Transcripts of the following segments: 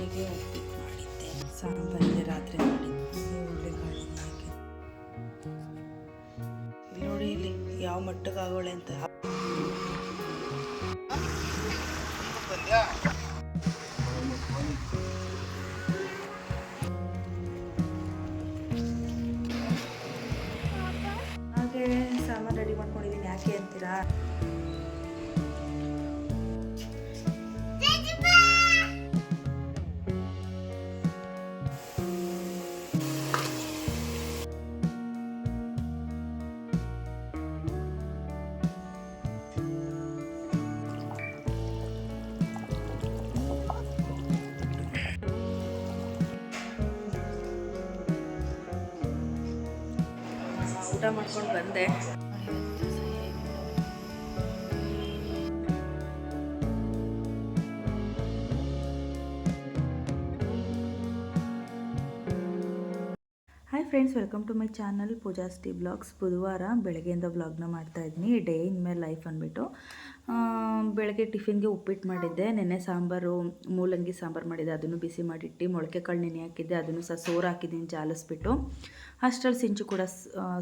ರಾತ್ರಿಗೆ ಉಪ್ಪಿಟ್ಟು ಮಾಡಿದ್ದೆ ರಾತ್ರಿ ಮಾಡಿದ್ದೆ ಹುರುಳಿಕಾಳು ಹಾಕಿ ಇಲ್ಲಿ ನೋಡಿ, ಇಲ್ಲಿ ಯಾವ ಮಟ್ಟಕ್ಕೆ ಆಗೋಳೆ ಅಂತ. ಹಾಗೆ ಸಾಮಾನು ರೆಡಿ ಮಾಡ್ಕೊಂಡಿದ್ದೀನಿ. ಯಾಕೆ ಅಂತೀರಾ? ಊಟ ಮಾಡ್ಕೊಂಡು ಬಂದೆ. Hi friends welcome to my channel Pooja ಸ್ಟಿ blogs ಬುಧವಾರ ಬೆಳಗ್ಗೆಯಿಂದ ವ್ಲಾಗ್ನ ಮಾಡ್ತಾ ಇದ್ದೀನಿ. ಡೇ ಇನ್ ಮೈ ಲೈಫ್ ಅಂದ್ಬಿಟ್ಟು. ಬೆಳಗ್ಗೆ ಟಿಫಿನ್ಗೆ ಉಪ್ಪಿಟ್ಟು ಮಾಡಿದ್ದೆ, ನೆನ್ನೆ ಸಾಂಬಾರು, ಮೂಲಂಗಿ ಸಾಂಬಾರು ಮಾಡಿದ್ದೆ, ಅದನ್ನು ಬಿಸಿ ಮಾಡಿಟ್ಟು ಮೊಳಕೆ ಕಾಳು ನೆನೆ ಹಾಕಿದ್ದೆ, ಅದನ್ನು ಸಹ ಸೋರು ಹಾಕಿದ್ದೀನಿ, ಜಾಲಿಸ್ಬಿಟ್ಟು. ಅಷ್ಟರಲ್ಲಿ ಸಿಂಚು ಕೂಡ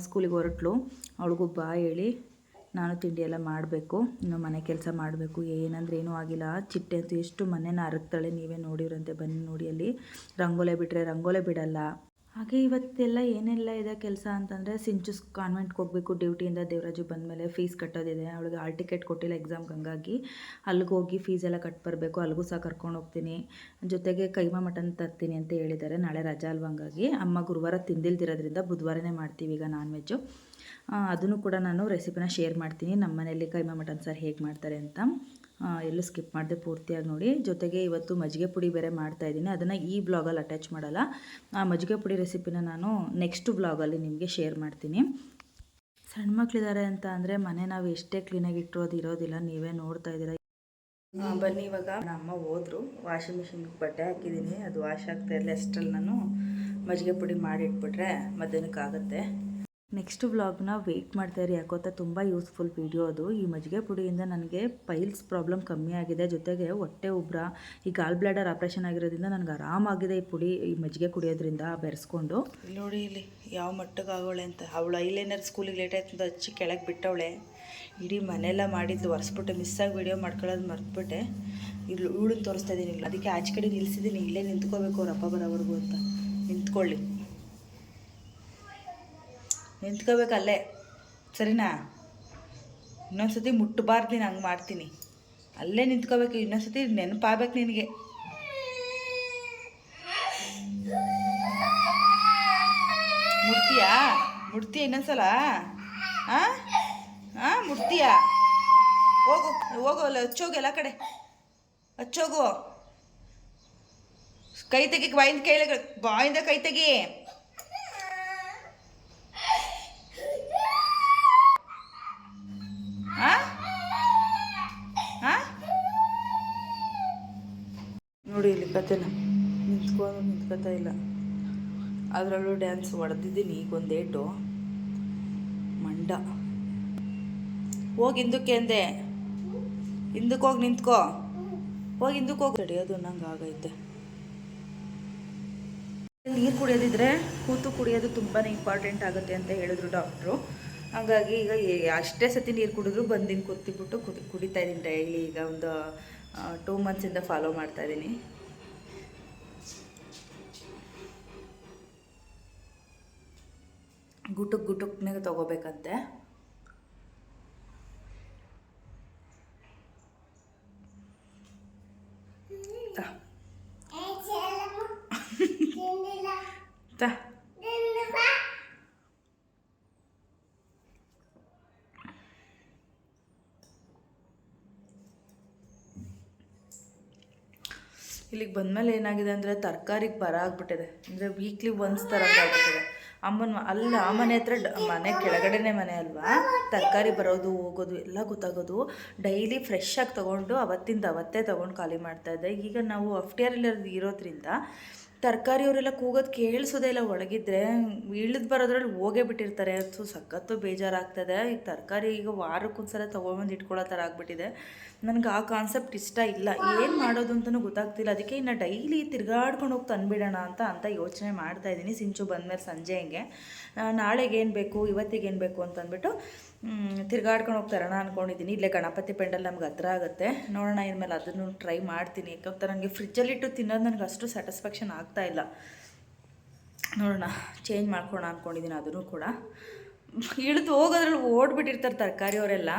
ಸ್ಕೂಲಿಗೆ ಹೊರಟ್ಲು. ಅವಳಿಗೂ ಬಾ ಹೇಳಿ, ನಾನು ತಿಂಡಿ ಎಲ್ಲ ಮಾಡಬೇಕು, ಇನ್ನು ಮನೆ ಕೆಲಸ ಮಾಡಬೇಕು, ಏನಂದ್ರೆ ಏನೂ ಆಗಿಲ್ಲ. ಚಿಟ್ಟೆ ಅಂತೂ ಎಷ್ಟು ಮನೆನ ಅರಗ್ತಾಳೆ, ನೀವೇ ನೋಡಿರಂತೆ, ಬನ್ನಿ ನೋಡಿ ಅಲ್ಲಿ. ರಂಗೋಲೆ ಬಿಟ್ಟರೆ ರಂಗೋಲೆ ಬಿಡಲ್ಲ. ಹಾಗೆ ಇವತ್ತೆಲ್ಲ ಏನೆಲ್ಲ ಇದೆ ಕೆಲಸ ಅಂತಂದರೆ ಸಿಂಚುಸ್ ಕಾನ್ವೆಂಟ್ಗೆ ಹೋಗಬೇಕು ಡ್ಯೂಟಿಯಿಂದ ದೇವರಾಜು ಬಂದಮೇಲೆ ಫೀಸ್ ಕಟ್ಟೋದಿದೆ. ಅವಳಿಗೆ ಆಲ್ ಟಿಕೆಟ್ ಕೊಟ್ಟಿಲ್ಲ ಎಕ್ಸಾಮ್ಗೆ ಹಂಗಾಗಿ ಅಲ್ಲಿಗೆ ಹೋಗಿ ಫೀಸ್ ಎಲ್ಲ ಕಟ್ ಬರಬೇಕು, ಅಲ್ಲಿಗೂ ಸಹ ಕರ್ಕೊಂಡು ಹೋಗ್ತೀನಿ. ಜೊತೆಗೆ ಕೈಮಾ ಮಟನ್ ತರ್ತೀನಿ ಅಂತ ಹೇಳಿದ್ದಾರೆ, ನಾಳೆ ರಜಾ ಅಲ್ವ ಹಂಗಾಗಿ. ಅಮ್ಮ ಗುರುವಾರ ತಿಂದಿಲ್ದಿರೋದ್ರಿಂದ ಬುಧವಾರನೇ ಮಾಡ್ತೀವಿ ಈಗ ನಾನ್ ವೆಜ್ಜು ಅದನ್ನು ಕೂಡ ನಾನು ರೆಸಿಪಿನ ಶೇರ್ ಮಾಡ್ತೀನಿ. ನಮ್ಮ ಮನೆಯಲ್ಲಿ ಕೈಮಾ ಮಟನ್ ಸರ್ ಹೇಗೆ ಮಾಡ್ತಾರೆ ಅಂತ. ಎಲ್ಲೂ ಸ್ಕಿಪ್ ಮಾಡದೆ ಪೂರ್ತಿಯಾಗಿ ನೋಡಿ. ಜೊತೆಗೆ ಇವತ್ತು ಮಜ್ಜಿಗೆ ಪುಡಿ ಬೇರೆ ಮಾಡ್ತಾ ಇದ್ದೀನಿ. ಅದನ್ನು ಈ ಬ್ಲಾಗಲ್ಲಿ ಅಟ್ಯಾಚ್ ಮಾಡಲ್ಲ. ಆ ಮಜ್ಜಿಗೆ ಪುಡಿ ರೆಸಿಪಿನ ನಾನು ನೆಕ್ಸ್ಟ್ ಬ್ಲಾಗಲ್ಲಿ ನಿಮಗೆ ಶೇರ್ ಮಾಡ್ತೀನಿ. ಸಣ್ಣ ಮಕ್ಕಳಿದ್ದಾರೆ ಅಂತ ಅಂದರೆ ಮನೆ ನಾವು ಎಷ್ಟೇ ಕ್ಲೀನಾಗಿ ಇಟ್ಟರು ಅದು ಇರೋದಿಲ್ಲ. ನೀವೇ ನೋಡ್ತಾ ಇದ್ದೀರಾ. ಬನ್ನಿ ಇವಾಗ. ನಮ್ಮ ಅಮ್ಮ ಹೋದ್ರು. ವಾಷಿಂಗ್ ಮಿಷಿನ್ಗೆ ಬಟ್ಟೆ ಹಾಕಿದ್ದೀನಿ. ಅದು ವಾಶ್ ಆಗ್ತಾ ಇರಲಿ. ಅಷ್ಟರಲ್ಲಿ ನಾನು ಮಜ್ಜಿಗೆ ಪುಡಿ ಮಾಡಿಟ್ಬಿಟ್ರೆ ಮಧ್ಯಾಹ್ನಕ್ಕಾಗತ್ತೆ. ನೆಕ್ಸ್ಟ್ ವ್ಲಾಗ್ನ ವೆಯ್ಟ್ ಮಾಡ್ತಾ ಇರಿ, ಯಾಕೋತ ತುಂಬ ಯೂಸ್ಫುಲ್ ವೀಡಿಯೋ ಅದು. ಈ ಮಜ್ಜಿಗೆ ಪುಡಿಯಿಂದ ನನಗೆ ಪೈಲ್ಸ್ ಪ್ರಾಬ್ಲಮ್ ಕಮ್ಮಿ ಆಗಿದೆ. ಜೊತೆಗೆ ಹೊಟ್ಟೆ ಉಬ್ರ, ಈ ಗಾಲ್ ಬ್ಲಾಡರ್ ಆಪ್ರೇಷನ್ ಆಗಿರೋದ್ರಿಂದ ನನಗೆ ಆರಾಮಾಗಿದೆ ಈ ಪುಡಿ, ಈ ಮಜ್ಜಿಗೆ ಕುಡಿಯೋದ್ರಿಂದ ಬೆರೆಸ್ಕೊಂಡು. ನೋಡಿ ಇಲ್ಲಿ ಯಾವ ಮಟ್ಟಕ್ಕೆ ಆಗೋಳೆ ಅಂತ. ಅವಳು ಐಲೈನರ್ ಸ್ಕೂಲಿಗೆ ಲೇಟ್ ಆಯ್ತು ಅಂತ ಹಚ್ಚಿ ಕೆಳಗೆ ಬಿಟ್ಟವಳೆ. ಇಡೀ ಮನೆಲ್ಲ ಮಾಡಿದ್ದು, ಒರೆಸ್ಬಿಟ್ಟೆ ಮಿಸ್ಸಾಗಿ ವೀಡಿಯೋ ಮಾಡ್ಕೊಳ್ಳೋದು ಮರ್ತ್ಬಿಟ್ಟೆ. ಇಲ್ಲಿ ಇವಳನ್ನ ತೋರಿಸ್ತಾ ಇದ್ದೀನಿ ಅದಕ್ಕೆ ಆಚೆ ಕಡೆ ನಿಲ್ಲಿಸಿದ್ದೀನಿ ಇಲ್ಲೇ ನಿಂತ್ಕೋಬೇಕು ಅವ್ರ ಅಪ್ಪ ಬರೋವರೆಗೂ ಅಂತ. ನಿಂತ್ಕೊಳ್ಳಿ. ನಿಂತ್ಕೋಬೇಕು ಅಲ್ಲೇ ಸರಿನಾ? ಇನ್ನೊಂದ್ಸತಿ ಮುಟ್ಟಬಾರ್ದು ನೀನು ಹಂಗೆ ಮಾಡ್ತೀನಿ. ಅಲ್ಲೇ ನಿಂತ್ಕೋಬೇಕು, ಇನ್ನೊಂದ್ಸತಿ ನೆನಪಾಗಬೇಕು ನಿನಗೆ. ಮುಡ್ತೀಯಾ? ಮುಡ್ತೀಯ ಇನ್ನೊಂದ್ಸಲ? ಹಾಂ ಹಾಂ ಮುಡ್ತೀಯಾ? ಹೋಗು ಹೋಗು ಅಲ್ಲ, ಹಚ್ಚೋಗು ಎಲ್ಲ ಕಡೆ. ಹಚ್ಚೋಗು. ಕೈ ತೆಗಿ, ಬಾಯಿಂದ ಕೈಲ, ಬಾಯಿಂದ ಕೈ ತೆಗಿ ಆ? ಆ? ನೋಡಿ ಇಲ್ಲಿ ಕತೆನ ನಿಂತ್ಕೊಂಡು ನಿಂತ್ಕೊತಾ ಇಲ್ಲ. ಅದರಲ್ಲೂ ಡ್ಯಾನ್ಸ್ ಹೊಡೆದಿದ್ದೀನಿ ಈಗ ಏಟು ಮಂಡ. ಹೋಗಿ ಹಿಂದಕ್ಕೆ ಅಂದೆ. ಹಿಂದಕ್ಕೆ ಹೋಗಿ ನಿಂತ್ಕೋ. ಹೋಗಿ ಹಿಂದಕ್ಕೆ ಹೋಗಿ. ತಡಿಯೋದು ನಂಗೆ ಆಗೈತೆ. ನೀರು ಕುಡಿಯೋದಿದ್ರೆ ಕೂತು ಕುಡಿಯೋದು ತುಂಬಾ ಇಂಪಾರ್ಟೆಂಟ್ ಆಗುತ್ತೆ ಅಂತ ಹೇಳಿದ್ರು ಡಾಕ್ಟ್ರು ಹಾಗಾಗಿ ಈಗ ಅಷ್ಟೇ ಸತಿ ನೀರು ಕುಡಿದ್ರು ಬಂದಿನ ಕುತ್ತಿಬಿಟ್ಟು ಕುದಿ, ಕುಡಿತಾ ಇದ್ದೀನಿ ಡೈಲಿ ಈಗ ಒಂದು ಟೂ ಮಂತ್ಸಿಂದ ಫಾಲೋ ಮಾಡ್ತಾ ಇದ್ದೀನಿ ಗುಟುಕ್ ಗುಟುಕ್ನಾಗ ತಗೋಬೇಕಂತೆ. ಇಲ್ಲಿಗೆ ಬಂದಮೇಲೆ ಏನಾಗಿದೆ ಅಂದರೆ ತರಕಾರಿಗೆ ಬರ ಆಗ್ಬಿಟ್ಟಿದೆ. ಅಂದರೆ ವೀಕ್ಲಿ ಒನ್ಸ್ ಥರ ಆಗ್ಬಿಟ್ಟಿದೆ. ಅಮ್ಮನ ಅಲ್ಲ, ಆ ಮನೆ ಹತ್ರ ಮನೆ ಕೆಳಗಡೆನೇ ಮನೆ ಅಲ್ವಾ? ತರಕಾರಿ ಬರೋದು, ಹೋಗೋದು, ಎಲ್ಲ ಗೊತ್ತಾಗೋದು. ಡೈಲಿ ಫ್ರೆಶ್ ಆಗಿ ತೊಗೊಂಡು ಅವತ್ತಿಂದ ಅವತ್ತೇ ತೊಗೊಂಡು ಖಾಲಿ ಮಾಡ್ತಾ ಇದ್ದೆ. ಈಗ ನಾವು ಅಫ್ಟಿಯರಲ್ಲಿ ಇರೋದ್ರಿಂದ ತರಕಾರಿ ಅವರೆಲ್ಲ ಕೂಗೋದು ಕೇಳಿಸೋದೇ ಇಲ್ಲ. ಒಳಗಿದ್ರೆ ಇಳಿದು ಬರೋದ್ರಲ್ಲಿ ಹೋಗೇ ಬಿಟ್ಟಿರ್ತಾರೆ. ಸೊ ಸಖತ್ತು ಬೇಜಾರಾಗ್ತದೆ. ಈ ತರಕಾರಿ ಈಗ ವಾರಕ್ಕೊಂದ್ಸಲ ತೊಗೊಂಬಂದು ಇಟ್ಕೊಳ್ಳೋ ಥರ ಆಗಿಬಿಟ್ಟಿದೆ. ನನಗೆ ಆ ಕಾನ್ಸೆಪ್ಟ್ ಇಷ್ಟ ಇಲ್ಲ. ಏನು ಮಾಡೋದು ಅಂತಲೂ ಗೊತ್ತಾಗ್ತಿಲ್ಲ. ಅದಕ್ಕೆ ಇನ್ನು ಡೈಲಿ ತಿರ್ಗಾಡ್ಕೊಂಡು ಹೋಗಿ ತಂದುಬಿಡೋಣ ಅಂತ ಅಂತ ಯೋಚನೆ ಮಾಡ್ತಾ ಇದ್ದೀನಿ. ಸಿಂಚು ಬಂದಮೇಲೆ ಸಂಜೆ ಹಿಂಗೆ. ನಾಳೆಗೇನು ಬೇಕು? ಇವತ್ತಿಗೇನು ಬೇಕು ಅಂತ ಅಂದ್ಬಿಟ್ಟು ತಿರ್ಗಾಡ್ಕೊಂಡು ಹೋಗ್ತಾರಣ ತರೋಣ ಅಂದ್ಕೊಂಡಿದ್ದೀನಿ ಇಲ್ಲೇ ಗಣಪತಿ ಪೆಂಡಲ್ ನಮ್ಗೆ ಹತ್ರ ಆಗುತ್ತೆ. ನೋಡೋಣ ಇನ್ಮೇಲೆ ಅದನ್ನು ಟ್ರೈ ಮಾಡ್ತೀನಿ. ಯಾಕಂತ ನನಗೆ ಫ್ರಿಜ್ಜಲ್ಲಿಟ್ಟು ತಿನ್ನೋದು ನನಗೆ ಅಷ್ಟು ಸ್ಯಾಟಿಸ್ಫ್ಯಾಕ್ಷನ್ ಆಗ್ತಾ ಇಲ್ಲ. ನೋಡೋಣ ಚೇಂಜ್ ಮಾಡ್ಕೊಳೋಣ ಅಂದ್ಕೊಂಡಿದ್ದೀನಿ ಅದನ್ನು ಕೂಡ. ಇಳಿದು ಹೋಗೋದ್ರಲ್ಲಿ ಓಡ್ಬಿಟ್ಟಿರ್ತಾರೆ ತರಕಾರಿಯವರೆಲ್ಲ.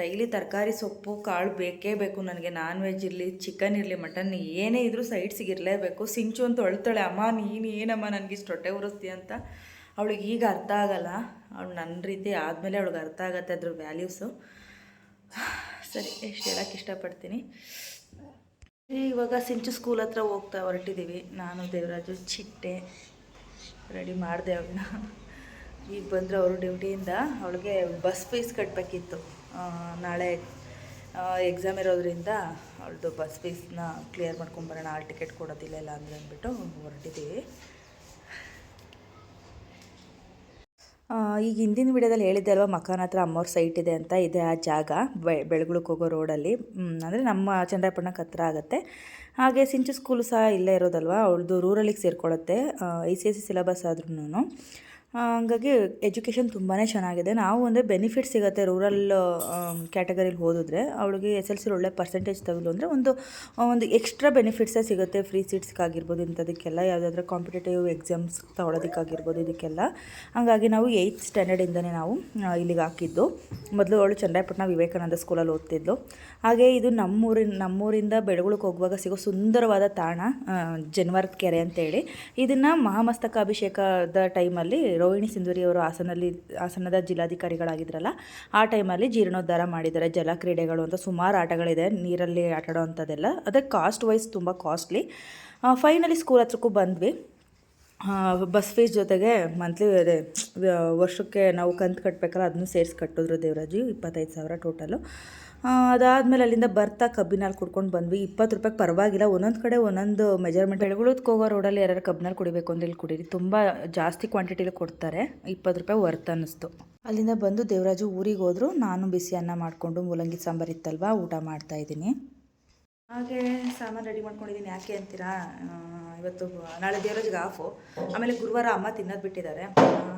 ಡೈಲಿ ತರಕಾರಿ, ಸೊಪ್ಪು, ಕಾಳು ಬೇಕೇ ಬೇಕು ನನಗೆ. ನಾನ್ ವೆಜ್ ಇರಲಿ ಚಿಕನ್ ಇರಲಿ ಮಟನ್ ಏನೇ ಇದ್ದರೂ ಸೈಡ್ಸಿಗೆ ಇರಲೇಬೇಕು. ಸಿಂಚು ಅಂತ ಅಳ್ತಾಳೆ ಅಮ್ಮ, ನೀನು ಏನಮ್ಮ ನನಗೆ ಇಷ್ಟು ಹೊಟ್ಟೆ ಉರಿಸ್ತೀಯ ಅಂತ. ಅವಳಿಗೆ ಈಗ ಅರ್ಥ ಆಗಲ್ಲ. ಅವಳು ನನ್ನ ರೀತಿ ಆದಮೇಲೆ ಅವಳಿಗೆ ಅರ್ಥ ಆಗುತ್ತೆ ಅದ್ರ ವ್ಯಾಲ್ಯೂಸು ಸರಿ, ಎಷ್ಟು ಹೇಳೋಕ್ಕೆ ಇಷ್ಟಪಡ್ತೀನಿ. ಇವಾಗ ಸಿಂಚು ಸ್ಕೂಲ್ ಹತ್ರ ಹೋಗ್ತಾ ಹೊರಟಿದ್ದೀವಿ ನಾನು ದೇವರಾಜು ಚಿಟ್ಟೆ ರೆಡಿ ಮಾಡಿದೆ ಅವಳನ್ನ ಈಗ ಬಂದರೆ ಅವರು ಡ್ಯೂಟಿಯಿಂದ ಅವಳಿಗೆ ಬಸ್ ಫೀಸ್ ಕಟ್ಟಬೇಕಿತ್ತು ನಾಳೆ ಎಕ್ಸಾಮ್ ಇರೋದ್ರಿಂದ ಅವಳದು ಬಸ್ ಫೀಸ್ನ ಕ್ಲಿಯರ್ ಮಾಡ್ಕೊಂಬರೋಣ ಆ ಟಿಕೆಟ್ ಕೊಡೋದಿಲ್ಲ ಇಲ್ಲ ಅಂದರೆ ಅಂದ್ಬಿಟ್ಟು ಹೊರಟಿದ್ದೀವಿ ಈಗ ಹಿಂದಿನ ವಿಡಿಯೋದಲ್ಲಿ ಹೇಳಿದ್ದೆ ಅಲ್ವಾ, ಮಕಾನ್ ಹತ್ರ ಅಮ್ಮವ್ರ ಸೈಟ್ ಇದೆ ಅಂತ, ಇದೆ ಆ ಜಾಗ ಬೆಳಗುಳಕ್ಕೆ ಹೋಗೋ ರೋಡಲ್ಲಿ ಅಂದರೆ ನಮ್ಮ ಚಂದ್ರಪಟ್ಟಣಕ್ಕೆ ಹತ್ರ ಆಗುತ್ತೆ. ಹಾಗೆ ಸಿಂಚು ಸ್ಕೂಲು ಸಹ ಇಲ್ಲೇ ಇರೋದಲ್ವಾ, ಅವಳದು ರೂರಲಿಗೆ ಸೇರ್ಕೊಳ್ಳುತ್ತೆ I C S C syllabus ಆದ್ರೂ ಹಂಗಾಗಿ ಎಜುಕೇಷನ್ ತುಂಬಾ ಚೆನ್ನಾಗಿದೆ. ನಾವು ಅಂದರೆ ಬೆನಿಫಿಟ್ ಸಿಗುತ್ತೆ ರೂರಲ್ ಕ್ಯಾಟಗರಿಲಿ ಓದಿದ್ರೆ ಅವಳಿಗೆ ಎಸ್ ಎಲ್ ಸಿಲಿ ಒಳ್ಳೆ ಪರ್ಸೆಂಟೇಜ್ ತೆಗೆದು ಅಂದರೆ ಒಂದು ಒಂದು ಎಕ್ಸ್ಟ್ರಾ ಬೆನಿಫಿಟ್ಸೇ ಸಿಗುತ್ತೆ. ಫ್ರೀ ಸೀಟ್ಸ್ಗಾಗಿರ್ಬೋದು ಇಂಥದಕ್ಕೆಲ್ಲ, ಯಾವುದಾದ್ರೂ ಕಾಂಪಿಟೇಟಿವ್ ಎಕ್ಸಾಮ್ಸ್ ತೊಗೊಳೋದಕ್ಕಾಗಿರ್ಬೋದು, ಇದಕ್ಕೆಲ್ಲ. ಹಾಗಾಗಿ ನಾವು ಏಯ್ತ್ ಸ್ಟ್ಯಾಂಡರ್ಡಿಂದನೇ ನಾವು ಇಲ್ಲಿಗೆ ಹಾಕಿದ್ದು. ಮೊದಲು ಅವಳು ಚಂದ್ರಾಯಪಟ್ಟಣ ವಿವೇಕಾನಂದ ಸ್ಕೂಲಲ್ಲಿ ಓದ್ತಿದ್ಲು. ಹಾಗೆ ಇದು ನಮ್ಮೂರಿನ, ನಮ್ಮೂರಿಂದ ಬೆಳಗುಳಕ್ಕೆ ಹೋಗುವಾಗ ಸಿಗೋ ಸುಂದರವಾದ ತಾಣ ಜನ್ವರದ ಕೆರೆ ಅಂತೇಳಿ. ಇದನ್ನು ಮಹಾಮಸ್ತಕಾಭಿಷೇಕದ ಟೈಮಲ್ಲಿ ರೋಹಿಣಿ ಸಿಂಧೂರಿ ಅವರು ಹಾಸನಲ್ಲಿ, ಹಾಸನದ ಜಿಲ್ಲಾಧಿಕಾರಿಗಳಾಗಿದ್ರಲ್ಲ, ಆ ಟೈಮಲ್ಲಿ ಜೀರ್ಣೋದ್ಧಾರ ಮಾಡಿದ್ದಾರೆ, ಜಲ ಕ್ರೀಡೆಗಳು ಅಂತ ಸುಮಾರು ಆಟಗಳಿದೆ, ನೀರಲ್ಲಿ ಆಟಾಡೋ ಅಂಥದ್ದೆಲ್ಲ ಅದಕ್ಕೆ ಕಾಸ್ಟ್ ವೈಸ್ ತುಂಬ ಕಾಸ್ಟ್ಲಿ ಫೈನಲಿ ಸ್ಕೂಲ್ ಹತ್ರಕ್ಕೂ ಬಂದ್ವಿ. ಬಸ್ ಫೀಸ್ ಜೊತೆಗೆ ಮಂತ್ಲಿ ಅದೇ ವರ್ಷಕ್ಕೆ ನಾವು ಕಂತು ಕಟ್ಟಬೇಕಲ್ಲ ಅದನ್ನು ಸೇರಿಸಿ ಕಟ್ಟಿದ್ರು ದೇವರಾಜು, ಇಪ್ಪತ್ತೈದು ಸಾವಿರ ಟೋಟಲು ಅದಾದಮೇಲೆ ಅಲ್ಲಿಂದ ಬರ್ತಾ ಕಬ್ಬಿನಲ್ಲಿ ಕುಡ್ಕೊಂಡು ಬಂದ್ವಿ. ಇಪ್ಪತ್ತು ರೂಪಾಯಿಗೆ ಪರವಾಗಿಲ್ಲ. ಒಂದೊಂದು ಕಡೆ ಒಂದೊಂದು ಮೆಜರ್ಮೆಂಟ್ ಬೆಳಗುಳಕ್ಕೆ ಹೋಗೋ ರೋಡಲ್ಲಿ ಯಾರು ಕಬ್ಬಿನಲ್ಲಿ ಕುಡಿಬೇಕು ಅಂತ ಇಲ್ಲಿ ಕುಡೀರಿ. ತುಂಬ ಜಾಸ್ತಿ ಕ್ವಾಂಟಿಟಿಲಿ ಕೊಡ್ತಾರೆ. ಇಪ್ಪತ್ತು ರೂಪಾಯಿ ವರ್ತ್ ಅನ್ನಿಸ್ತು. ಅಲ್ಲಿಂದ ಬಂದು ದೇವರಾಜು ಊರಿಗೆ ಹೋದ್ರು. ನಾನು ಬಿಸಿ ಅನ್ನ ಮಾಡಿಕೊಂಡು ಮೂಲಂಗಿ ಸಾಂಬಾರು ಇತ್ತಲ್ವ? ಊಟ ಮಾಡ್ತಾಯಿದ್ದೀನಿ ಹಾಗೆ ಸಾಮಾನು ರೆಡಿ ಮಾಡ್ಕೊಂಡಿದ್ದೀನಿ ಯಾಕೆ ಅಂತೀರಾ? ಇವತ್ತು ನಾಳೆ ದೇವರಾಜ್ಗೆ ಆಫು ಆಮೇಲೆ ಗುರುವಾರ ಅಮ್ಮ ತಿನ್ನೋದು ಬಿಟ್ಟಿದ್ದಾರೆ.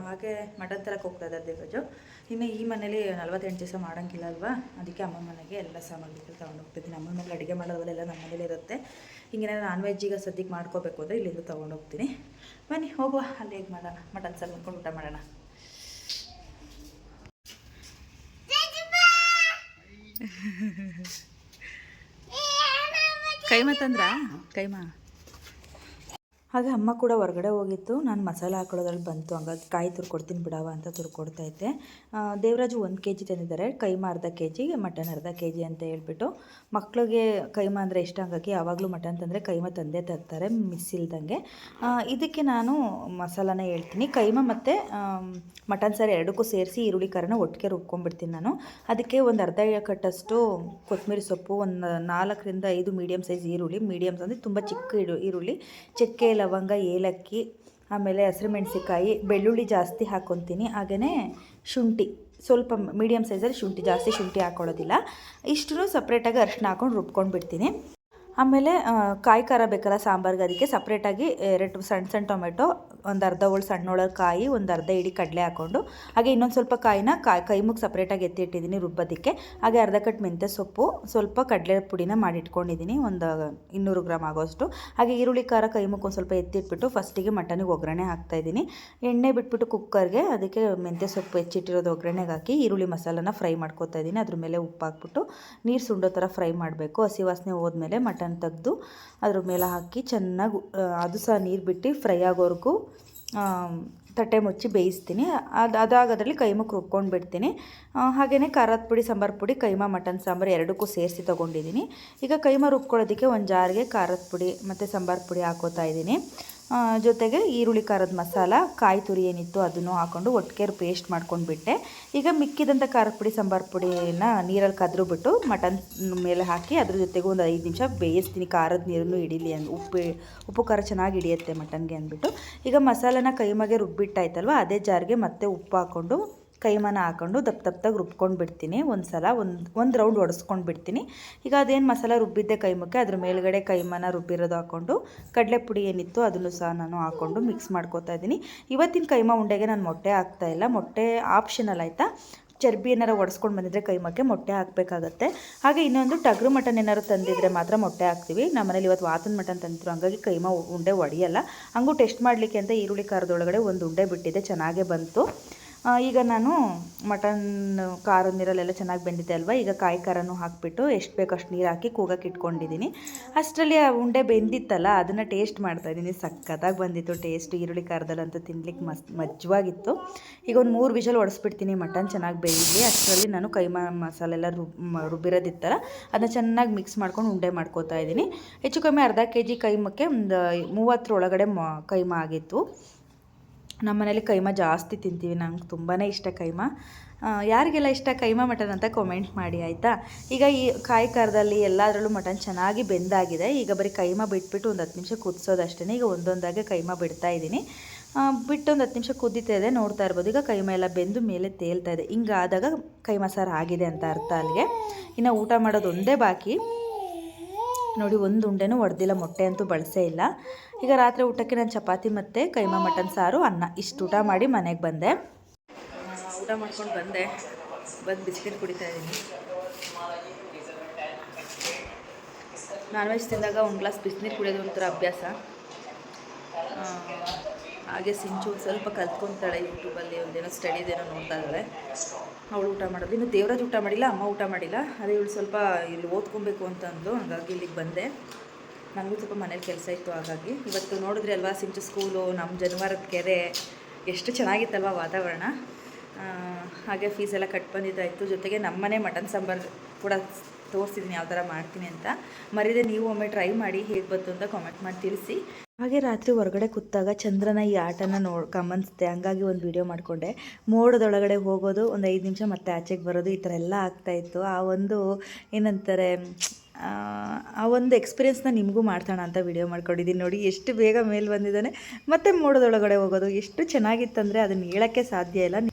ಹಾಗೆ ಮಟನ್ ತರಕ್ಕೆ ಹೋಗ್ತಾ ಇದ್ದಾರೆ ದೇವರಾಜು. ಇನ್ನು ಈ ಮನೇಲಿ ನಲ್ವತ್ತೆಂಟು ದಿವಸ ಮಾಡೋಂಗಿಲ್ಲ ಅಲ್ವಾ? ಅದಕ್ಕೆ ಅಮ್ಮ ಮನೆಗೆ ಎಲ್ಲ ಸಾಮಾನುಗಳು ತೊಗೊಂಡು ಹೋಗ್ತಿದ್ದೀನಿ. ಅಮ್ಮ ಮನೇಲಿ ಅಡುಗೆ ಮಾಡೋದಲ್ಲೆಲ್ಲ ನಮ್ಮ ಮನೇಲಿ ಇರುತ್ತೆ. ಹಿಂಗೆ ನಾನ್ ವೆಜ್ ಈಗ ಸದ್ಯಕ್ಕೆ ಮಾಡ್ಕೋಬೇಕು ಅಂದರೆ ಇಲ್ಲಿಂದ ತೊಗೊಂಡು ಹೋಗ್ತೀನಿ. ಬನ್ನಿ, ಹೋಗುವ. ಅಲ್ಲಿ ಹೇಗೆ ಮಾಡೋಣ. ಮಟನ್ ಸಾರು ಮಾಡ್ಕೊಂಡು ಊಟ ಮಾಡೋಣ. ಕೈಮ ತಂದ್ರ? ಕೈಮ. ಹಾಗೆ ಅಮ್ಮ ಕೂಡ ಹೊರಗಡೆ ಹೋಗಿತ್ತು ನಾನು ಮಸಾಲೆ ಹಾಕೊಳ್ಳೋದ್ರಲ್ಲಿ ಬಂತು. ಹಂಗಾಗಿ ಕಾಯಿ ತುರ್ಕೊಡ್ತೀನಿ ಬಿಡವ ಅಂತ ತುರ್ಕೊಡ್ತಾ ಇದ್ದೆ. ದೇವರಾಜು ಒಂದು ಕೆ ಜಿ ತಂದಿದ್ದಾರೆ. ಕೈಮಾ ಅರ್ಧ ಕೆ ಜಿ ಮಟನ್ ಅರ್ಧ ಕೆ ಜಿ ಅಂತ ಹೇಳ್ಬಿಟ್ಟು. ಮಕ್ಕಳಿಗೆ ಕೈಮಾ ಅಂದರೆ ಇಷ್ಟ. ಹಂಗಾಗಿ ಯಾವಾಗಲೂ ಮಟನ್ ತಂದರೆ ಕೈಮಾ ತಂದೆ ತರ್ತಾರೆ, ಮಿಸ್ ಇಲ್ದಂಗೆ. ಇದಕ್ಕೆ ನಾನು ಮಸಾಲಾನ ಹೇಳ್ತೀನಿ. ಕೈಮಾ ಮತ್ತು ಮಟನ್ ಸಾರಿ ಎರಡಕ್ಕೂ ಸೇರಿಸಿ ಈರುಳ್ಳಿ ಖಾರನ ಒಟ್ಟಿಗೆ ರುಬ್ಕೊಂಡ್ಬಿಡ್ತೀನಿ ನಾನು. ಅದಕ್ಕೆ ಒಂದು ಅರ್ಧ ಕಟ್ಟಷ್ಟು ಕೊತ್ತಂಬರಿ ಸೊಪ್ಪು, ಒಂದು ನಾಲ್ಕರಿಂದ ಐದು ಮೀಡಿಯಮ್ ಸೈಜ್ ಈರುಳ್ಳಿ. ಮೀಡಿಯಮ್ಸ್ ಅಂದರೆ ತುಂಬ ಚಿಕ್ಕ ಈರುಳ್ಳಿ. ಚಕ್ಕೆ ಲವಂಗ, ಏಲಕ್ಕಿ, ಆಮೇಲೆ ಹಸಿರುಮೆಣ್ಸಿಕಾಯಿ ಬೆಳ್ಳುಳ್ಳಿ ಜಾಸ್ತಿ ಹಾಕ್ಕೊತೀನಿ ಹಾಗೆಯೇ ಶುಂಠಿ, ಸ್ವಲ್ಪ ಮೀಡಿಯಮ್ ಸೈಜಲ್ಲಿ ಶುಂಠಿ, ಜಾಸ್ತಿ ಶುಂಠಿ ಹಾಕ್ಕೊಳ್ಳೋದಿಲ್ಲ ಇಷ್ಟು ಸಪ್ರೇಟಾಗಿ ಅರಿಶಿನ ಹಾಕ್ಕೊಂಡು ರುಬ್ಕೊಂಡು ಬಿಡ್ತೀನಿ ಆಮೇಲೆ ಕಾಯಿ ಖಾರ ಬೇಕಲ್ಲ ಸಾಂಬಾರ್ಗೆ, ಅದಕ್ಕೆ ಸಪ್ರೇಟಾಗಿ ಎರಡು ಸಣ್ಣ ಸಣ್ಣ ಟೊಮೆಟೊ, ಒಂದು ಅರ್ಧ ಹೋಳು ಸಣ್ಣ ಕಾಯಿ, ಒಂದು ಅರ್ಧ ಇಡೀ ಕಡಲೆ ಹಾಕ್ಕೊಂಡು ಹಾಗೆ ಇನ್ನೊಂದು ಸ್ವಲ್ಪ ಕಾಯಿನ ಕಾಯಿ ಕೈ ಮುಗಿ ಸಪ್ರೇಟಾಗಿ ಎತ್ತಿಟ್ಟಿದ್ದೀನಿ ರುಬ್ಬೋದಕ್ಕೆ. ಹಾಗೆ ಅರ್ಧ ಕಟ್ ಮೆಂತ್ಯ ಸೊಪ್ಪು, ಸ್ವಲ್ಪ ಕಡಲೆ ಪುಡಿನ ಮಾಡಿಟ್ಕೊಂಡಿದ್ದೀನಿ, ಒಂದು ಇನ್ನೂರು ಗ್ರಾಮ್ ಆಗೋಷ್ಟು. ಹಾಗೆ ಈರುಳ್ಳಿ, ಖಾರ ಕೈ ಮುಖ ಒಂದು ಸ್ವಲ್ಪ ಎತ್ತಿಟ್ಬಿಟ್ಟು ಫಸ್ಟಿಗೆ ಮಟನಿಗೆ ಒಗ್ಗರಣೆ ಹಾಕ್ತಾಯಿದ್ದೀನಿ. ಎಣ್ಣೆ ಬಿಟ್ಬಿಟ್ಟು ಕುಕ್ಕರ್ಗೆ ಅದಕ್ಕೆ ಮೆಂತ್ಯ ಸೊಪ್ಪು ಹೆಚ್ಚಿಟ್ಟಿರೋದು ಒಗ್ಗರಣೆಗೆ ಹಾಕಿ, ಈರುಳ್ಳಿ ಮಸಾಲನ ಫ್ರೈ ಮಾಡ್ಕೊತಾ ಇದ್ದೀನಿ. ಅದ್ರ ಮೇಲೆ ಉಪ್ಪು ಹಾಕ್ಬಿಟ್ಟು ನೀರು ಸುಂಡೋ ಥರ ಫ್ರೈ ಮಾಡಬೇಕು. ಹಸಿ ವಾಸನೆ ಹೋದ್ಮೇಲೆ ಮಟನ್ ತೆಗೆದು ಅದ್ರ ಮೇಲೆ ಹಾಕಿ ಚೆನ್ನಾಗಿ ಅದು ಸಹ ನೀರು ಬಿಟ್ಟು ಫ್ರೈ ಆಗೋವರೆಗೂ ತಟ್ಟೆ ಮುಚ್ಚಿ ಬೇಯಿಸ್ತೀನಿ. ಅದು, ಅದಾಗೋದ್ರಲ್ಲಿ ಕೈಮಕ್ಕೆ ರುಬ್ಕೊಂಡು ಬಿಡ್ತೀನಿ. ಹಾಗೆಯೇ ಖಾರದ ಪುಡಿ, ಸಾಂಬಾರು ಪುಡಿ, ಕೈಮಾ, ಮಟನ್, ಸಾಂಬಾರು ಎರಡಕ್ಕೂ ಸೇರಿಸಿ ತೊಗೊಂಡಿದ್ದೀನಿ ಈಗ ಕೈಮಾ ರುಬ್ಕೊಳ್ಳೋದಕ್ಕೆ ಒಂದು ಜಾರಿಗೆ ಖಾರದ ಪುಡಿ ಮತ್ತು ಸಾಂಬಾರು ಪುಡಿ ಹಾಕೋತಾ ಇದ್ದೀನಿ ಜೊತೆಗೆ ಈರುಳ್ಳಿ ಖಾರದ ಮಸಾಲ, ಕಾಯಿ ತುರಿ ಏನಿತ್ತು ಅದನ್ನು ಹಾಕ್ಕೊಂಡು ಒಟ್ಟಿಗೆ ಪೇಸ್ಟ್ ಮಾಡ್ಕೊಂಡು ಬಿಟ್ಟೆ. ಈಗ ಮಿಕ್ಕಿದಂಥ ಖಾರದ ಪುಡಿ, ಸಾಂಬಾರು ಪುಡಿನ ನೀರಲ್ಲಿ ಕದ್ರು ಬಿಟ್ಟು ಮಟನ್ ಮೇಲೆ ಹಾಕಿ ಅದ್ರ ಜೊತೆಗೆ ಒಂದು ಐದು ನಿಮಿಷ ಬೇಯಿಸ್ತೀನಿ. ಖಾರದ ನೀರನ್ನು ಹಿಡೀಲಿ ಅಂದ್ ಉಪ್ಪು ಉಪ್ಪು ಖಾರ ಚೆನ್ನಾಗಿ ಹಿಡಿಯುತ್ತೆ ಮಟನ್ಗೆ ಅಂದ್ಬಿಟ್ಟು. ಈಗ ಮಸಾಲನ ಕೈಮಾಗೆ ರುಬ್ಬಿಟ್ಟಾಯ್ತಲ್ವ, ಅದೇ ಜಾರಿಗೆ ಮತ್ತೆ ಉಪ್ಪು ಹಾಕ್ಕೊಂಡು ಕೈಮನ ಹಾಕೊಂಡು ದಪ್ಪ ದಪ್ಪದಾಗ ರುಬ್ಕೊಂಡು ಬಿಡ್ತೀನಿ ಒಂದು ಸಲ ಒಂದು ಒಂದು ರೌಂಡ್ ಒಡಿಸ್ಕೊಂಡು ಬಿಡ್ತೀನಿ ಈಗ ಅದೇನು ಮಸಾಲ ರುಬ್ಬಿದ್ದೆ ಕೈಮಕ್ಕೆ ಅದ್ರ ಮೇಲ್ಗಡೆ ಕೈಮನ ರುಬ್ಬಿರೋದು ಹಾಕ್ಕೊಂಡು ಕಡಲೆ ಪುಡಿ ಏನಿತ್ತು ಅದನ್ನು ಸಹ ನಾನು ಹಾಕ್ಕೊಂಡು ಮಿಕ್ಸ್ ಮಾಡ್ಕೊತಾ ಇದ್ದೀನಿ. ಇವತ್ತಿನ ಕೈಮ ಉಂಡೆಗೆ ನಾನು ಮೊಟ್ಟೆ ಹಾಕ್ತಾ ಇಲ್ಲ. ಮೊಟ್ಟೆ ಆಪ್ಷನಲ್ ಆಯಿತಾ? ಚರ್ಬಿ ಏನಾರು ಒಡಿಸ್ಕೊಂಡು ಬಂದಿದ್ರೆ ಕೈಮಕ್ಕೆ ಮೊಟ್ಟೆ ಹಾಕಬೇಕಾಗತ್ತೆ. ಹಾಗೆ ಇನ್ನೊಂದು ಟಗರು ಮಟನ್ ಏನಾದ್ರು ತಂದಿದ್ರೆ ಮಾತ್ರ ಮೊಟ್ಟೆ ಹಾಕ್ತೀವಿ. ನಮ್ಮ ಮನೇಲಿ ಇವತ್ತು ವಾತನ್ ಮಟನ್ ತಂದಿದ್ರು. ಹಂಗಾಗಿ ಕೈಮ ಉಂಡೆ ಒಡೆಯಲ್ಲ. ಹಂಗೂ ಟೆಸ್ಟ್ ಮಾಡಲಿಕ್ಕೆ ಅಂತ ಈರುಳ್ಳಿ ಖಾರದೊಳಗಡೆ ಒಂದು ಉಂಡೆ ಬಿಟ್ಟಿದೆ ಚೆನ್ನಾಗೇ ಬಂತು. ಈಗ ನಾನು ಮಟನ್ ಖಾರದ ನೀರಲ್ಲೆಲ್ಲ ಚೆನ್ನಾಗಿ ಬೆಂದಿದೆ ಅಲ್ವಾ? ಈಗ ಕಾಯಿ ಖಾರನೂ ಹಾಕಿಬಿಟ್ಟು ಎಷ್ಟು ಬೇಕು ಅಷ್ಟು ನೀರು ಹಾಕಿ ಕೂಗಕ್ಕೆ ಇಟ್ಕೊಂಡಿದ್ದೀನಿ. ಅಷ್ಟರಲ್ಲಿ ಆ ಉಂಡೆ ಬೆಂದಿತ್ತಲ್ಲ, ಅದನ್ನು ಟೇಸ್ಟ್ ಮಾಡ್ತಾಯಿದ್ದೀನಿ ಸಕ್ಕತ್ತಾಗಿ ಬಂದಿತ್ತು ಟೇಸ್ಟ್ ಈರುಳ್ಳಿ ಖಾರದಲ್ಲಂತೂ ತಿನ್ಲಿಕ್ಕೆ ಮಸ್, ಮಜ್ವಾಗಿತ್ತು. ಈಗ ಒಂದು ಮೂರು ವಿಷಲ್ ಹೊಡೆಸ್ಬಿಡ್ತೀನಿ ಮಟನ್ ಚೆನ್ನಾಗಿ ಬೇಯಲಿ ಅಷ್ಟರಲ್ಲಿ ನಾನು ಕೈಮಾ ಮಸಾಲೆ ಎಲ್ಲ ರುಬ್ ರುಬ್ಬಿರೋದಿತ್ತಲ್ಲ ಅದನ್ನ ಚೆನ್ನಾಗಿ ಮಿಕ್ಸ್ ಮಾಡ್ಕೊಂಡು ಉಂಡೆ ಮಾಡ್ಕೋತಾ ಇದ್ದೀನಿ. ಹೆಚ್ಚು ಕಮ್ಮಿ ಅರ್ಧ ಕೆ ಜಿ ಕೈಮಕ್ಕೆ ಒಂದು ಮೂವತ್ತರ ಒಳಗಡೆ ಮ, ಕೈಮ ಆಗಿತ್ತು. ನಮ್ಮ ಮನೇಲಿ ಕೈಮ ಜಾಸ್ತಿ ತಿಂತೀವಿ, ನಂಗೆ ತುಂಬಾ ಇಷ್ಟ ಕೈಮ. ಯಾರಿಗೆಲ್ಲ ಇಷ್ಟ ಕೈಮ ಮಟನ್ ಅಂತ ಕಾಮೆಂಟ್ ಮಾಡಿ, ಆಯಿತಾ? ಈಗ ಈ ಕಾಯಿ ಖಾರದಲ್ಲಿ ಎಲ್ಲದರಲ್ಲೂ ಮಟನ್ ಚೆನ್ನಾಗಿ ಬೆಂದಾಗಿದೆ. ಈಗ ಬರೀ ಕೈಮ ಬಿಟ್ಬಿಟ್ಟು ಒಂದು ಹತ್ತು ನಿಮಿಷ ಕುದಿಸೋದಷ್ಟೇ ಈಗ ಒಂದೊಂದಾಗೆ ಕೈಮ ಬಿಡ್ತಾ ಇದ್ದೀನಿ. ಬಿಟ್ಟು ಒಂದು ಹತ್ತು ನಿಮಿಷ ಕುದೀತಾ ಇದೆ, ನೋಡ್ತಾ ಇರ್ಬೋದು. ಈಗ ಕೈಮ ಎಲ್ಲ ಬೆಂದು ಮೇಲೆ ತೇಲ್ತಾ ಇದೆ. ಹಿಂಗಾದಾಗ ಕೈಮ ಸಾರು ಆಗಿದೆ ಅಂತ ಅರ್ಥ ಅಲ್ಲಿಗೆ ಇನ್ನು ಊಟ ಮಾಡೋದು ಒಂದೇ ಬಾಕಿ. ನೋಡಿ, ಒಂದು ಉಂಡೆನೂ ಒಡೆದಿಲ್ಲ, ಮೊಟ್ಟೆ ಅಂತೂ ಬಳಸೇ ಇಲ್ಲ. ಈಗ ರಾತ್ರಿ ಊಟಕ್ಕೆ ನಾನು ಚಪಾತಿ ಮತ್ತು ಕೈಮಾ ಮಟನ್ ಸಾರು, ಅನ್ನ. ಇಷ್ಟು ಊಟ ಮಾಡಿ ಮನೆಗೆ ಬಂದೆ. ಊಟ ಮಾಡ್ಕೊಂಡು ಬಂದೆ. ಬಂದು ಬಿಸ್ಕೆಟ್ ಕುಡಿತಾ ಇದ್ದೀನಿ. ನಾನ್ ವೆಜ್ ತಿಂದಾಗ ಒಂದು ಗ್ಲಾಸ್ ಬಿಸಿನೀರು ಕುಡಿಯೋದು ಒಂಥರ ಅಭ್ಯಾಸ. ಹಾಗೆ ಸಿಂಚು ಸ್ವಲ್ಪ ಕಲ್ತ್ಕೊತಾಳೆ ಯೂಟ್ಯೂಬಲ್ಲಿ ಒಂದೇನೋ ಸ್ಟಡಿದೇನೋ ನೋಡ್ತಾ ಇದ್ದಾಳೆ ಅವಳು ಊಟ ಮಾಡೋದು. ಇನ್ನು ದೇವರಾಜ್ ಊಟ ಮಾಡಿಲ್ಲ, ಅಮ್ಮ ಊಟ ಮಾಡಿಲ್ಲ. ಅದೇ ಇವಳು ಸ್ವಲ್ಪ ಇಲ್ಲಿ ಓದ್ಕೊಬೇಕು ಅಂತ ಅಂದು ಹಾಗಾಗಿ ಇಲ್ಲಿಗೆ ಬಂದೆ. ನನಗೂ ಸ್ವಲ್ಪ ಮನೇಲಿ ಕೆಲಸ ಇತ್ತು, ಹಾಗಾಗಿ. ಇವತ್ತು ನೋಡಿದ್ರೆ ಅಲ್ವಾ, ಸಿಂಚು ಸ್ಕೂಲು, ನಮ್ಮ ಜನವಾರದ ಕೆರೆ, ಎಷ್ಟು ಚೆನ್ನಾಗಿತ್ತಲ್ವ ವಾತಾವರಣ. ಹಾಗೆ ಫೀಸ್ ಎಲ್ಲ ಕಟ್ ಬಂದಿದ್ದಾಯಿತು. ಜೊತೆಗೆ ನಮ್ಮನೆ ಮಟನ್ ಸಾಂಬಾರು ಕೂಡ ತೋರಿಸಿದ್ದೀನಿ ಯಾವ ಥರ ಮಾಡ್ತೀನಿ ಅಂತ. ಮರಿದೆ ನೀವು ಒಮ್ಮೆ ಟ್ರೈ ಮಾಡಿ ಹೇಗೆ ಬಂತು ಅಂತ ಕಾಮೆಂಟ್ ಮಾಡಿ ತಿಳಿಸಿ. ಹಾಗೆ ರಾತ್ರಿ ಹೊರಗಡೆ ಕೂತಾಗ ಚಂದ್ರನ ಈ ಆಟನ ನೋಡ್ ಗಮನಿಸಿದೆ. ಹಂಗಾಗಿ ಒಂದು ವಿಡಿಯೋ ಮಾಡಿಕೊಂಡೆ. ಮೋಡದೊಳಗಡೆ ಹೋಗೋದು ಒಂದು ಐದು ನಿಮಿಷ ಮತ್ತೆ ಆಚೆಗೆ ಬರೋದು ಈ ಥರ ಎಲ್ಲ ಆಗ್ತಾಯಿತ್ತು ಆ ಒಂದು ಏನಂತಾರೆ ಆ, ಒಂದು ಎಕ್ಸ್ಪೀರಿಯೆನ್ಸ್ನ ನಿಮಗೂ ಮಾಡ್ತಾಣ ಅಂತ ವಿಡಿಯೋ ಮಾಡ್ಕೊಂಡಿದ್ದೀನಿ ನೋಡಿ. ಎಷ್ಟು ಬೇಗ ಮೇಲೆ ಬಂದಿದ್ದಾನೆ. ಮತ್ತೆ ಮೋಡದೊಳಗಡೆ ಹೋಗೋದು. ಎಷ್ಟು ಚೆನ್ನಾಗಿತ್ತಂದರೆ ಅದನ್ನು ಹೇಳೋಕ್ಕೆ ಸಾಧ್ಯ ಇಲ್ಲ.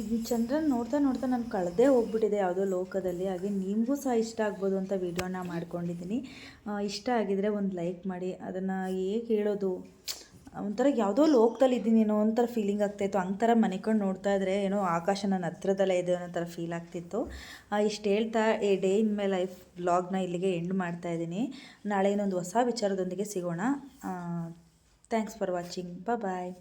ಇದು ಚಂದ್ರನ್ ನೋಡ್ತಾ ನೋಡ್ತಾ ನಾನು ಕಳೆದೇ ಹೋಗ್ಬಿಟ್ಟಿದೆ ಯಾವುದೋ ಲೋಕದಲ್ಲಿ. ಹಾಗೆ ನಿಮಗೂ ಸಹ ಇಷ್ಟ ಆಗ್ಬೋದು ಅಂತ ವಿಡಿಯೋನ ಮಾಡ್ಕೊಂಡಿದ್ದೀನಿ. ಇಷ್ಟ ಆಗಿದರೆ ಒಂದು ಲೈಕ್ ಮಾಡಿ. ಅದನ್ನು ಹೇಗೆ ಹೇಳೋದು? ಒಂಥರ ಯಾವುದೋ ಲೋಕದಲ್ಲಿ ಇದ್ದೀನೇನೋ ಒಂಥರ ಫೀಲಿಂಗ್ ಆಗ್ತಾಯಿತ್ತು ಹಂಗೆ ಮನೆಕೊಂಡು ನೋಡ್ತಾ ಇದ್ರೆ ಏನೋ ಆಕಾಶ ನನ್ನ ಹತ್ರದಲ್ಲೇ ಇದೆ ಅನ್ನೋ ಥರ ಫೀಲ್ ಆಗ್ತಿತ್ತು. ಇಷ್ಟು ಹೇಳ್ತಾ ಏ ಡೇ ಇನ್ ಮೈ ಲೈಫ್ ವ್ಲಾಗ್ನ ಇಲ್ಲಿಗೆ ಎಂಡ್ ಮಾಡ್ತಾ ಇದ್ದೀನಿ. ನಾಳೆ ಇನ್ನೊಂದು ಹೊಸ ವಿಚಾರದೊಂದಿಗೆ ಸಿಗೋಣ. Thanks for watching bye